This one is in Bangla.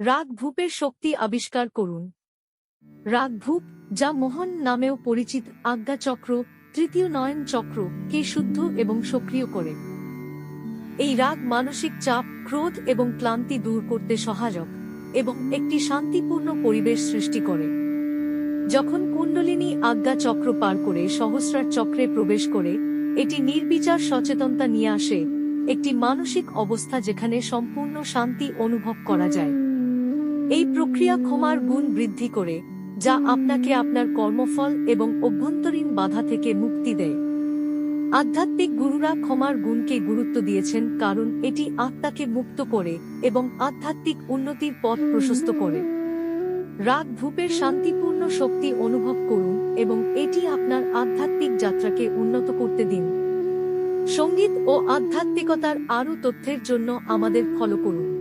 রাগ ভূপের শক্তি আবিষ্কার করুন। রাগভূপ যা মোহন নামেও পরিচিত, আজ্ঞা চক্র, তৃতীয় নয়ন চক্র, কে শুদ্ধ এবং সক্রিয় করে। এই রাগ মানসিক চাপ, ক্রোধ এবং ক্লান্তি দূর করতে সহায়ক এবং একটি শান্তিপূর্ণ পরিবেশ সৃষ্টি করে। যখন কুণ্ডলিনী আজ্ঞা চক্র পার করে সহস্রার চক্রে প্রবেশ করে, এটি নির্বিচার সচেতনতা নিয়ে আসে, একটি মানসিক অবস্থা যেখানে সম্পূর্ণ শান্তি অনুভব করা যায়। এই প্রক্রিয়া ক্ষমার গুণ বৃদ্ধি করে, যা আপনাকে আপনার কর্মফল এবং অভ্যন্তরীণ বাধা থেকে মুক্তি দেয়। আধ্যাত্মিক গুরুরা ক্ষমার গুণকে গুরুত্ব দিয়েছেন কারণ এটি আত্মাকে মুক্ত করে এবং আধ্যাত্মিক উন্নতির পথ প্রশস্ত করে। রাগ ভূপের শান্তিপূর্ণ শক্তি অনুভব করুন এবং এটি আপনার আধ্যাত্মিক যাত্রাকে উন্নত করতে দিন। সংগীত ও আধ্যাত্মিকতার আরও তথ্যের জন্য আমাদের ফলো করুন।